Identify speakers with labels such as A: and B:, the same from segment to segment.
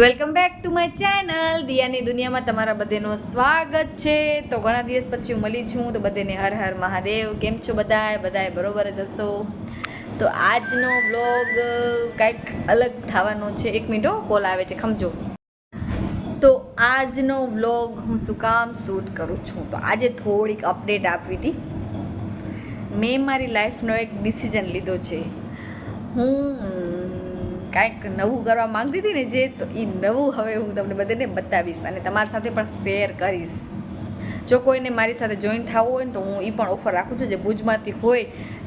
A: Welcome back to my channel. દિયાની દુનિયામાં તમારા બધાનું સ્વાગત છે. તો ઘણા દિવસ પછી હું મળી છું. તો બધાને હર હર મહાદેવ. કેમ છો બધાય? બધાએ બરોબર જ હશો? તો આજનો બ્લોગ કંઈક અલગ થવાનો છે. એક મિનિટ કોલ આવે છે. ખમજો. તો આજનો વ્લોગ હું શું કામ શૂટ કરું છું? તો આજે થોડીક અપડેટ આપવી હતી. મેં મારી લાઈફનો એક ડિસિઝન લીધો છે. હું કાંઈક નવું કરવા માંગતી હતી ને જે, તો એ નવું હવે હું તમને બધાને બતાવીશ અને તમારી સાથે પણ શેર કરીશ. જો કોઈને મારી સાથે જોઈન થવું હોય ને તો હું એ પણ ઓફર રાખું છું જે ભુજમાંથી હોય,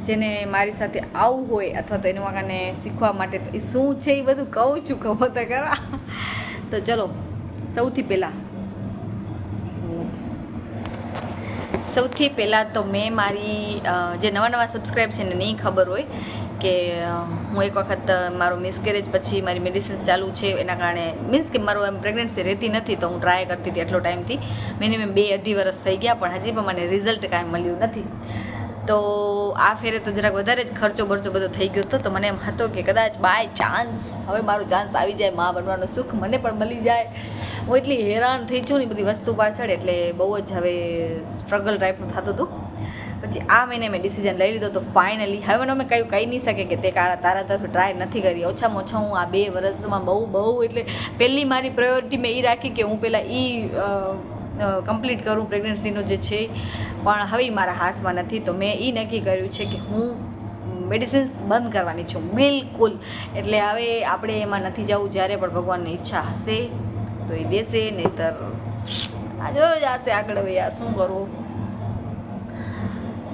A: જેને મારી સાથે આવવું હોય અથવા તો એનું આગળને શીખવા માટે, તો એ શું છે એ બધું કહું છું ખબર તો ખરા તો ચલો, સૌથી પહેલાં. સૌથી પહેલાં તો મેં મારી જે નવા નવા સબસ્ક્રાઈબ છે ને નહીં ખબર હોય કે હું એક વખત મારું મિસકેરેજ પછી મારી મેડિસિન્સ ચાલુ છે, એના કારણે મીન્સ કે મારું એમ પ્રેગ્નન્સી રહેતી નથી તો હું ટ્રાય કરતી હતી એટલો ટાઈમથી મિનિમમ બે અઢી વર્ષ થઈ ગયા, પણ હજી પણ મને રિઝલ્ટ કાંઈ મળ્યું નથી. તો આ ફેરે તો જરાક વધારે જ ખર્ચો બરચો બધો થઈ ગયો હતો, તો મને એમ હતો કે કદાચ બાય ચાન્સ હવે મારો ચાન્સ આવી જાય, મા બનવાનો સુખ મને પણ મળી જાય. હું એટલી હેરાન થઈ છું ને બધી વસ્તુ પાછળ, એટલે બહુ જ હવે સ્ટ્રગલ ટાઈપનું થતું હતું. પછી આ મહિને મેં ડિસિઝન લઈ લીધો તો ફાઇનલી હવે અમે કયું કહી નહીં શકે કે તે તારા તરફ ટ્રાય નથી કરી. ઓછામાં ઓછા હું આ બે વર્ષમાં બહુ બહુ એટલે પહેલી મારી પ્રાયોરિટી મેં એ રાખી કે હું પહેલાં એ કમ્પ્લીટ કરું પ્રેગ્નન્સીનું જે છે. પણ હવે મારા હાથમાં નથી. તો મેં એ નક્કી કર્યું છે કે હું મેડિસિન્સ બંધ કરવાની છું. બિલકુલ. એટલે હવે આપણે એમાં નથી જવું જ્યારે પણ ભગવાનની ઈચ્છા હશે તો એ દેશે, નહીતર આ જ જશે આગળ ભાઈ આ શું કરવું.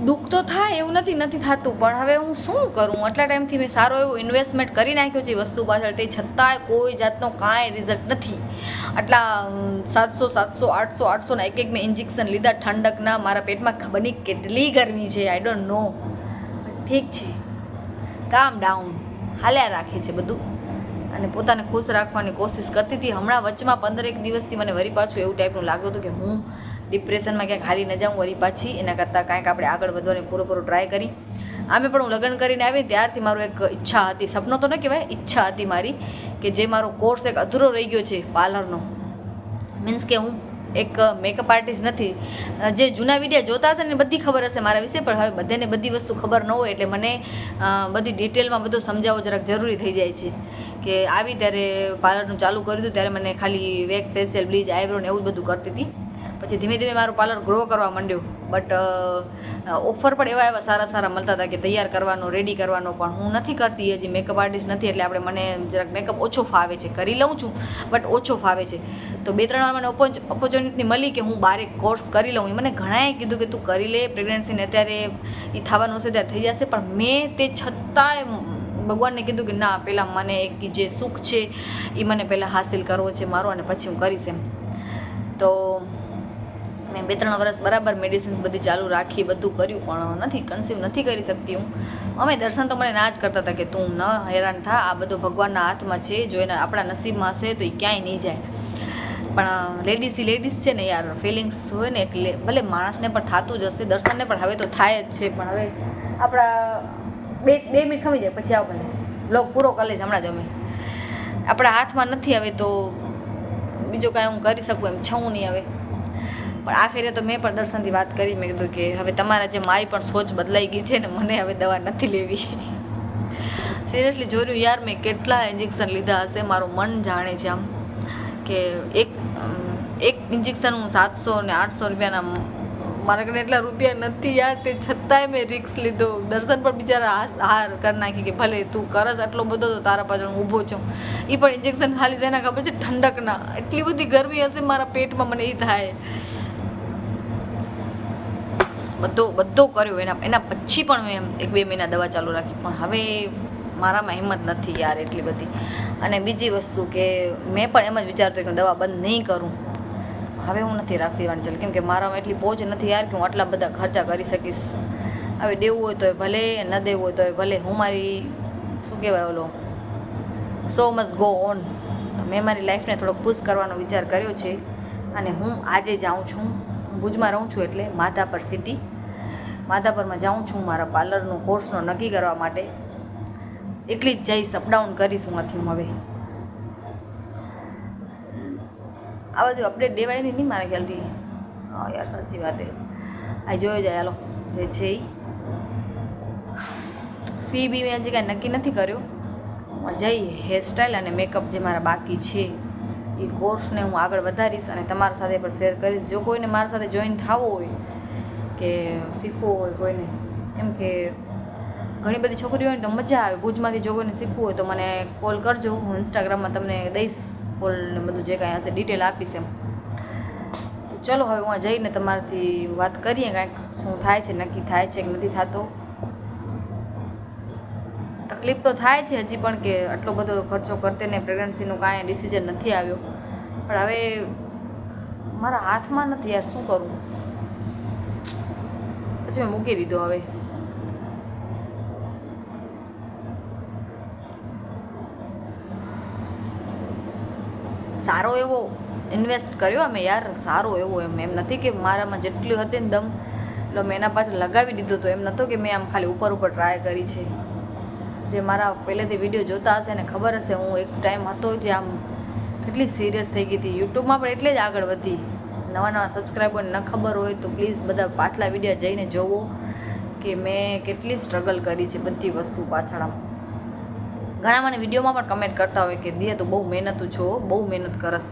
A: દુઃખ તો થાય એવું નથી નથી થતું. પણ હવે હું શું કરું? આટલા ટાઈમથી મેં સારો એવો ઇન્વેસ્ટમેન્ટ કરી નાખ્યો છે, વસ્તુ પાછળ. તે છતાંય કોઈ જાતનો કાંઈ રિઝલ્ટ નથી. આટલા સાતસો સાતસો, આઠસો, આઠસોના એક એક મેં ઇન્જેક્શન લીધા. ઠંડકના મારા પેટમાં ખબર કેટલી ગરમી છે? આઈ ડોન્ટ નો ઠીક છે. કામ ડાઉન હાલ્યા રાખે છે બધું. અને પોતાને ખુશ રાખવાની કોશિશ કરતી હતી. હમણાં વચમાં પંદર એક દિવસથી મને વરી પાછું એવું ટાઈપનું લાગતું હતું કે હું ડિપ્રેશનમાં ક્યાંક હાલી ન જાઉં, વળી પાછી એના કરતાં કાંઈક આપણે આગળ વધવાની પૂરેપૂરો ટ્રાય કરી. આમે પણ હું લગ્ન કરીને આવી ત્યારથી મારું એક ઈચ્છા હતી, સપનો તો ન કહેવાય, ઈચ્છા હતી મારી કે જે મારો કોર્સ એક અધૂરો રહી ગયો છે પાર્લરનો મીન્સ કે હું એક મેકઅપ આર્ટિસ્ટ નથી. જે જૂના વિડીયા જોતા હશે ને બધી ખબર હશે મારા વિશે, પણ હવે બધાને બધી વસ્તુ ખબર ન હોય એટલે મને બધી ડિટેલમાં બધું સમજાવવો જરાક જરૂરી થઈ જાય છે. કે આવી ત્યારે પાર્લરનું ચાલુ કર્યું હતું, ત્યારે મને ખાલી વેક્સ ફેશિયલ બ્લીચ આઈબ્રો ને એવું જ બધું કરતી હતી. પછી ધીમે ધીમે મારું પાર્લર ગ્રો કરવા માંડ્યું. બટ ઓફર પણ એવા એવા સારા સારા મળતા હતા કે તૈયાર કરવાનો રેડી કરવાનો, પણ હું નથી કરતી હજી મેકઅપ આર્ટિસ્ટ નથી એટલે આપણે મને જરાક મેકઅપ ઓછો ફાવે છે. કરી લઉં છું બટ ઓછો ફાવે છે. તો બે ત્રણ વાર મને ઓપોર્ચ્યુનિટી મળી કે હું બારે કોર્સ કરી લઉં. મને ઘણાએ કીધું કે તું કરી લે પ્રેગ્નન્સીને અત્યારે એ થવાનું હશે, ત્યારે થઈ જશે. પણ મેં તે છતાંય ભગવાનને કીધું કે ના પહેલાં મને એક જે સુખ છે એ મને પહેલાં હાસિલ કરવો છે મારો અને પછી હું કરીશ એમ. તો મેં બે ત્રણ વર્ષ બરાબર મેડિસિન્સ બધી ચાલુ રાખી, બધું કર્યું, પણ નથી કન્સીવ નથી કરી શકતી હું. અમે દર્શન તો મને ના જ કરતા હતા કે તું ન હેરાન થા, આ બધું ભગવાનના હાથમાં છે, જો એના આપણા નસીબમાં હશે તો એ ક્યાંય નહીં જાય. પણ લેડીઝ લેડીઝ છે ને યાર ફિલિંગ્સ હોય ને એટલે ભલે માણસને પણ થતું જ હશે, દર્શનને પણ હવે તો થાય જ છે, પણ હવે આપણા બે બે મિનિટ ખમી જાય, પછી આવો ભલે. લોક પૂરો કરી લઈશ હમણાં જ અમે. આપણા હાથમાં નથી હવે તો બીજું કાંઈ હું કરી શકું એમ છું નહીં હવે. પણ આ ફેરે તો મેં પણ દર્શનથી વાત કરી. મેં કીધું કે હવે તમારા જે મારી પણ સોચ બદલાઈ ગઈ છે ને, મને હવે દવા નથી લેવી. સિરિયસલી જોયું યાર, મેં કેટલા ઇન્જેક્શન લીધા હશે, મારું મન જાણે છે આમ કે એક એક ઇન્જેક્શન હું સાતસો ને આઠસો રૂપિયાના મારા કને એટલા રૂપિયા નથી યાર, તે છતાંય મેં રિક્સ લીધો. દર્શન પણ બિચારા હાર કરી નાખી કે ભલે તું કરસ આટલો બધો તો તારા પાછળ હું ઊભો છું. એ પણ ઇન્જેક્શન ખાલી જેના ખબર છે ઠંડકના. એટલી બધી ગરમી હશે મારા પેટમાં, મને એ થાય. બધો બધો કર્યો. એના એના પછી પણ મેં એક બે મહિના દવા ચાલુ રાખી. પણ હવે મારામાં હિંમત નથી યાર એટલી બધી. અને બીજી વસ્તુ કે મેં પણ એમ જ વિચારતો કે દવા બંધ નહીં કરું. હવે હું નથી રાખી વાંચલ કેમ કે મારામાં એટલી પહોંચ નથી યાર કે હું આટલા બધા ખર્ચા કરી શકીશ. હવે દેવું હોય તોય ભલે, ન દેવું હોય તોય ભલે. હું મારી, શું કહેવાય ઓલો, સો મસ્ટ ગો ઓન. મેં મારી લાઈફને થોડોક પુશ કરવાનો વિચાર કર્યો છે. અને હું આજે જાઉં છું. ભુજમાં રહું છું એટલે માધાપર સિટી માધાપરમાં જાઉં છું, મારા પાર્લરનો કોર્સનો નક્કી કરવા માટે. એકલી જ જઈશ અપડાઉન કરીશ હું હવે. આ બધું અપડેટ દેવાય નહીં મારા ખ્યાલથી? હા, યાર, સાચી વાત એ આ જોયો જાય, હાલો. જે છે ફી બી મેં હજી કાંઈ નક્કી નથી કર્યું. જઈ હેરસ્ટાઈલ અને મેકઅપ જે મારા બાકી છે. એ કોર્સને હું આગળ વધારીશ અને તમારા સાથે પણ શેર કરીશ. જો કોઈને મારા સાથે જોઈન થવો હોય કે શીખવું હોય કોઈને, એમ કે ઘણી બધી છોકરીઓ હોય ને તો મજા આવે. ભુજમાંથી જો કોઈને શીખવું હોય તો મને કોલ કરજો. હું ઇન્સ્ટાગ્રામમાં તમને દઈશ કોલ ને બધું જે કાંઈ હશે ડિટેલ આપીશ એમ. તો ચલો હવે હું જઈને તમારાથી વાત કરીએ કાંઈક શું થાય છે, નક્કી થાય છે કે નથી થતો. તકલીફ તો થાય છે હજી પણ કે આટલો બધો ખર્ચો કરતે ને પ્રેગ્નન્સીનું કાંઈ ડિસિઝન નથી આવ્યો. પણ હવે મારા હાથમાં નથી યાર, શું કરું? પછી મેં મૂકી દીધો હવે. સારો એવો ઇન્વેસ્ટ કર્યો અમે યાર, સારો એવો એમ. એમ નથી કે મારામાં જેટલી હતી ને દમ, એટલે મેં એના પાછળ લગાવી દીધો તો એમ નહોતો કે મેં આમ ખાલી ઉપર ઉપર ટ્રાય કરી છે. જે મારા પહેલેથી વીડિયો જોતા હશે ને ખબર હશે, હું એક ટાઈમ હતો જે આમ કેટલી સિરિયસ થઈ ગઈ હતી. યુટ્યુબમાં પણ એટલે જ આગળ વધી. નવા નવા સબસ્ક્રાઈબર ન ખબર હોય તો પ્લીઝ બધા પાછલા વીડિયો જઈને જોવો કે મેં કેટલી સ્ટ્રગલ કરી છે બધી વસ્તુ પાછળ ઘણા મને વિડીયોમાં પણ કમેન્ટ કરતા હોય કે, દિયા, તું બહુ મહેનતું છો, બહુ મહેનત કરસ.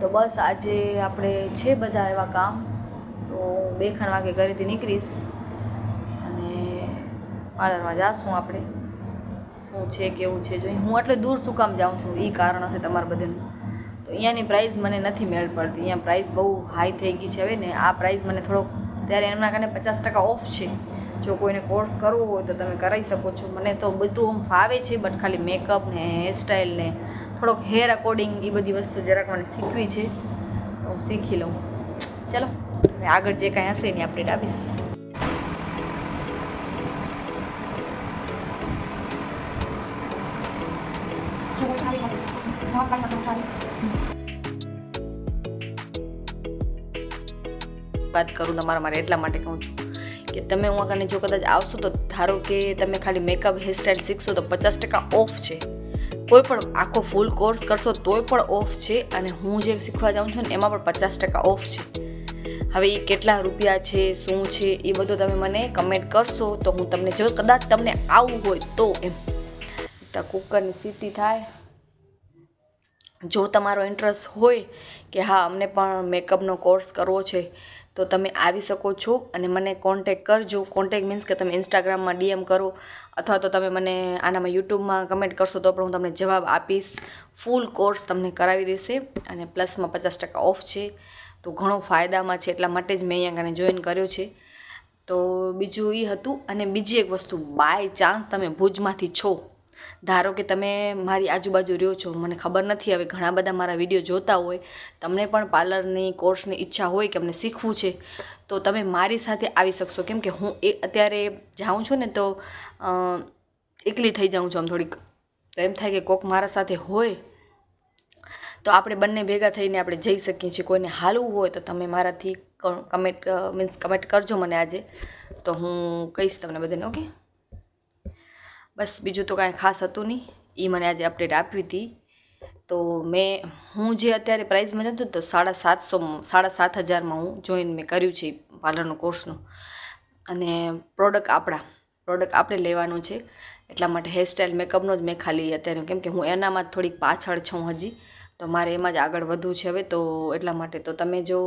A: તો બસ આજે આપણે છે બધા એવા કામ. તો બે ખણ વાગે ઘરેથી નીકળીશ. પાર્લરમાં જાશું આપણે. શું છે, કેવું છે, જોઈ. હું એટલે દૂર શું કામ જાઉં છું? એ કારણ હશે તમારા બધાનું. તો અહીંયાની પ્રાઇસ મને નથી મેળ પડતી. અહીંયા પ્રાઇસ બહુ હાઈ થઈ ગઈ છે હવે ને. આ પ્રાઇસ મને થોડોક, ત્યારે એમના કારણે પચાસ ટકા ઓફ છે. જો કોઈને કોર્સ કરવો હોય તો તમે કરાવી શકો છો. મને તો બધું આમ ફાવે છે બટ ખાલી મેકઅપ ને હેરસ્ટાઈલ ને થોડોક હેર અકોર્ડિંગ એ બધી વસ્તુ જરાક મને શીખવી છે, તો હું શીખી લઉં. ચલો આગળ જે કાંઈ હશે એની અપડેટ આપીશ. વાત કરું તમારા માટે એટલા માટે કહું છું કે તમે હું આગળ જો કદાચ આવશો તો ધારો કે તમે ખાલી મેકઅપ હેરસ્ટાઇલ શીખશો તો પચાસ ટકા ઓફ છે. કોઈ પણ આખો ફૂલ કોર્સ કરશો તોય પણ ઓફ છે અને હું જે શીખવા જાઉં છું ને એમાં પણ પચાસ ટકા ઓફ છે. હવે એ કેટલા રૂપિયા છે, શું છે એ બધું તમે મને કમેન્ટ કરશો તો હું તમને જો કદાચ તમને આવવું હોય તો એમ. કુકરની સીટી થાય. જો તમારો ઇન્ટરેસ્ટ હોય કે હા, અમને પણ મેકઅપનો કોર્સ કરવો છે, તો તમે આવી શકો છો અને મને કોન્ટેક કરજો. કોન્ટેક મીન્સ કે તમે ઇન્સ્ટાગ્રામમાં ડીએમ કરો અથવા તો તમે મને આનામાં યુટ્યુબમાં કમેન્ટ કરશો તો પણ હું તમને જવાબ આપીશ. ફૂલ કોર્સ તમને કરાવી દેશે અને પ્લસમાં પચાસ ટકા ઓફ છે. તો ઘણો ફાયદામાં છે, એટલા માટે જ મેં અહીંયા આગળ જોઈન કર્યો છે. તો બીજું એ હતું અને બીજી એક વસ્તુ બાય ચાન્સ તમે ભુજમાંથી છો ધારો કે તમે મારી આજુબાજુ રહ્યો છો, મને ખબર નથી હવે ઘણા બધા મારા વીડિયો જોતા હોય, તમને પણ પાર્લરની કોર્સની ઈચ્છા હોય કે અમને શીખવું છે, તો તમે મારી સાથે આવી શકશો. કેમ કે હું એ અત્યારે જાઉં છું ને તો એકલી થઈ જાઉં છું આમ થોડીક. તો એમ થાય કે કોક મારા સાથે હોય, તો આપણે બંને ભેગા થઈને આપણે જઈ શકીએ છીએ. કોઈને હાલવું હોય તો તમે મારાથી કમેન્ટ મીન્સ કમેન્ટ કરજો મને આજે. તો હું કહીશ તમને બધાને, ઓકે? બસ બીજું તો કાંઈ ખાસ હતું નહીં. એ મને આજે અપડેટ આપી હતી. તો મેં, હું જે અત્યારે પ્રાઇઝમાં જતું તો સાડા સાતસો, સાડા સાત હજારમાં હું જોઈન મેં કર્યું છે પાર્લરનું કોર્સનું અને પ્રોડક્ટ આપણા પ્રોડક્ટ આપણે લેવાનું છે. એટલા માટે હેરસ્ટાઈલ મેકઅપનો જ મેં ખાલી અત્યારે કેમ કે હું એનામાં જ થોડીક પાછળ છું હજી. તો મારે એમાં જ આગળ વધવું છે હવે. તો એટલા માટે તો તમે જો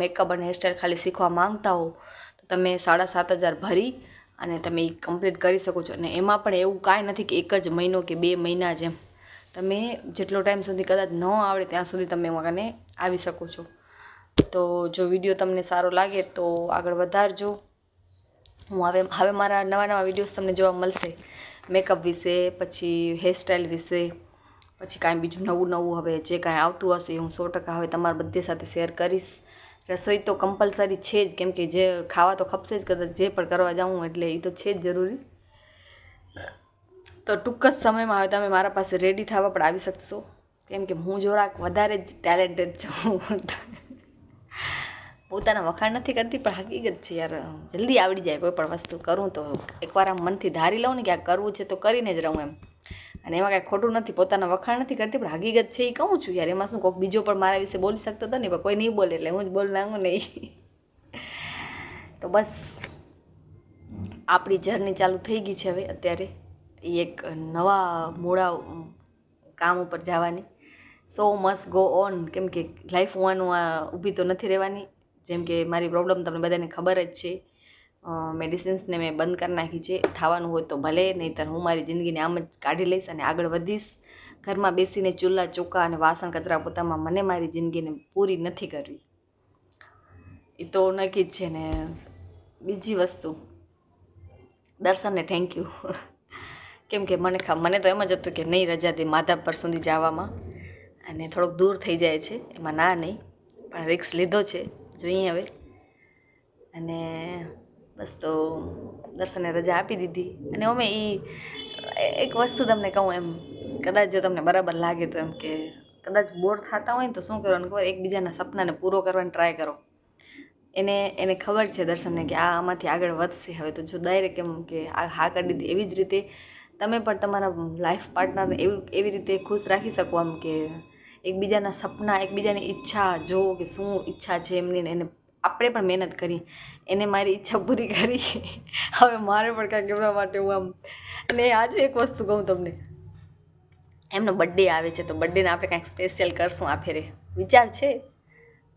A: મેકઅપ અને હેરસ્ટાઈલ ખાલી શીખવા માંગતા હો, તો તમે સાડા સાત હજાર ભરી અને તમે એ કમ્પ્લીટ કરી શકો છો. અને એમાં પણ એવું કાંઈ નથી કે એક જ મહિનો કે બે મહિના જેમ. તમે જેટલો ટાઈમ સુધી કદાચ ન આવડે ત્યાં સુધી તમે મને આવી શકો છો. તો જો વીડિયો તમને સારો લાગે તો આગળ વધારજો. હું હવે હવે મારા નવા નવા વિડીયોઝ તમને જોવા મળશે. મેકઅપ વિશે, પછી હેરસ્ટાઈલ વિશે, પછી કાંઈ બીજું નવું નવું હવે જે કાંઈ આવતું હશે હું સો ટકા હવે તમારા બધે સાથે શેર કરીશ. રસોઈ તો કમ્પલસરી છે જ. કેમ કે જે ખાવા તો ખપશે જ કદાચ, જે પણ કરવા જાઉં એટલે એ તો છે જ જરૂરી. તો ટૂંક જ સમયમાં હવે તમે મારા પાસે રેડી થવા પણ આવી શકશો. કેમ કે હું જરાક વધારે જ ટેલેન્ટેડ છું. પોતાના વખાણ નથી કરતી, પણ હકીકત છે યાર, જલ્દી આવડી જાય કોઈ પણ વસ્તુ. કરું તો એકવાર આમ મનથી ધારી લઉં ને કે આ કરવું છે તો કરીને જ રહું એમ. અને એમાં કાંઈ ખોટું નથી, પોતાના વખાણ નથી કરતી, પણ હકીકત છે એ કહું છું યાર, એમાં શું કોઈક બીજો પણ મારા વિશે બોલી શકતો હતો ને, પણ કોઈ નહીં બોલે એટલે હું જ બોલ નાખું નહીં તો બસ, આપણી જર્ની ચાલુ થઈ ગઈ છે હવે અત્યારે. એ એક નવા મોડા કામ ઉપર જવાની. સો મસ્ટ ગો ઓન કેમ કે લાઈફ હોવાનું આ ઊભી તો નથી રહેવાની. જેમ કે મારી પ્રોબ્લેમ તમને બધાને ખબર જ છે. મેડિસિન્સને મેં બંધ કરી નાખી છે. થવાનું હોય તો ભલે, નહીંતર હું મારી જિંદગીને આમ જ કાઢી લઈશ અને આગળ વધીશ. ઘરમાં બેસીને ચૂલા ચોકા અને વાસણ, કચરા પોતામાં મને મારી જિંદગીને પૂરી નથી કરવી. એ તો નક્કી જ છે ને. બીજી વસ્તુ. દર્શનને થેન્ક યુ કેમ કે મને મને તો એમ જ હતું કે નહીં રજા દે માધાપર સુધી જવામાં. અને થોડોક દૂર થઈ જાય છે. એમાં ના નહીં, પણ રિક્સ લીધો છે. જોઈએ હવે. અને બસ તો દર્શને રજા આપી દીધી. અને અમે એ એક વસ્તુ તમને કહું એમ, કદાચ જો તમને બરાબર લાગે તો એમ કે કદાચ બોર થતા હોય ને તો શું કરવાનું ખબર, એકબીજાના સપનાને પૂરો કરવાનો ટ્રાય કરો. એને એને ખબર છે દર્શનને કે આ આમાંથી આગળ વધશે. હવે તો જો ડાયરેક્ટ એમ કે આ હા કરી દીધી. એવી જ રીતે તમે પણ તમારા લાઈફ પાર્ટનરને એવું, એવી રીતે ખુશ રાખી શકો આમ કે એકબીજાના સપના, એકબીજાની ઈચ્છા જો કે શું ઈચ્છા છે એમની એને આપણે પણ મહેનત કરી. એને મારી ઈચ્છા પૂરી કરી. હવે મારે પણ કાંઈક એમના માટે હું આમ અને આજે એક વસ્તુ કહું તમને. એમનો બર્થડે આવે છે, તો બર્થડેને આપણે કાંઈક સ્પેશિયલ કરશું આ ફેરે વિચાર છે?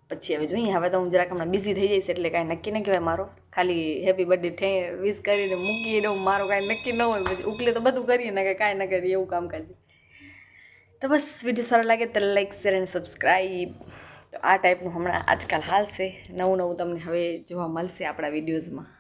A: પછી હવે જોઈએ, હવે તો હું જરાક હમણાં બિઝી થઈ જઈશ એટલે કાંઈ નક્કી ન કહેવાય મારો. ખાલી હેપી બર્થડે ઠે વિશ કરીને મૂકી દઉં મારો કાંઈ નક્કી ન હોય. પછી ઉકલે તો બધું કરીએ ને કે કાંઈ ન કરીએ એવું કામકાજ. તો બસ વીડિયો સારો લાગે તો લાઈક શેર અને સબસ્ક્રાઈબ તો આ ટાઈપનું હમણાં આજકાલ હાલશે. નવું નવું તમને હવે જોવા મળશે આપણા વિડીયોઝમાં